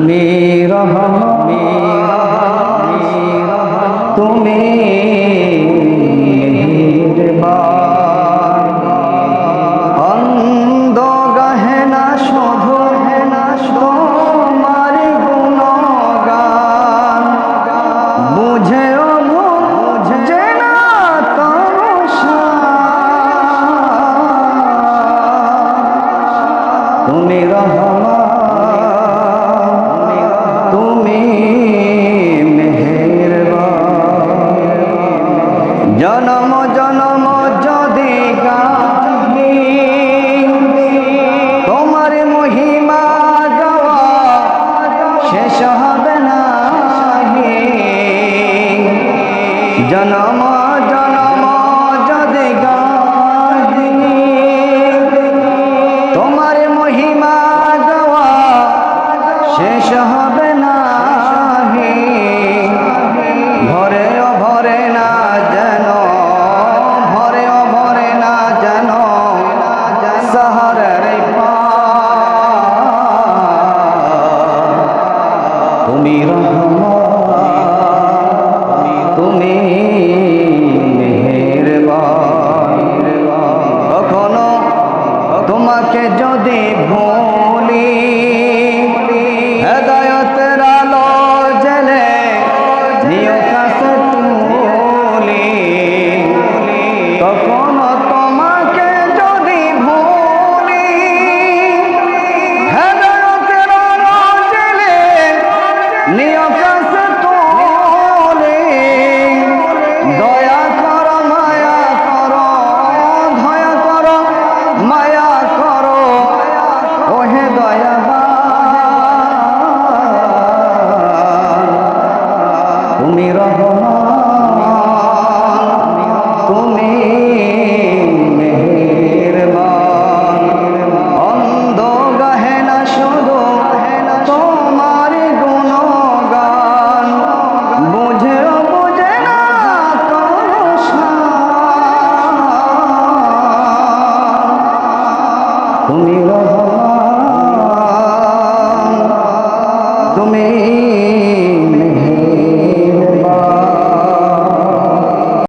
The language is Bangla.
তুমি রহম তুমি জনম জনম যদি গাহি তোমার মহিমা গাওয়া শেষ হবে না জনম জনম যদি গাহি তোমার মহিমা গাওয়া শেষ হবে তুমি রহমান তুমি কখনো তোমাকে যদি ভুলি হেদায়তের আলো জেলে নিয় তুমি রহমান তুমি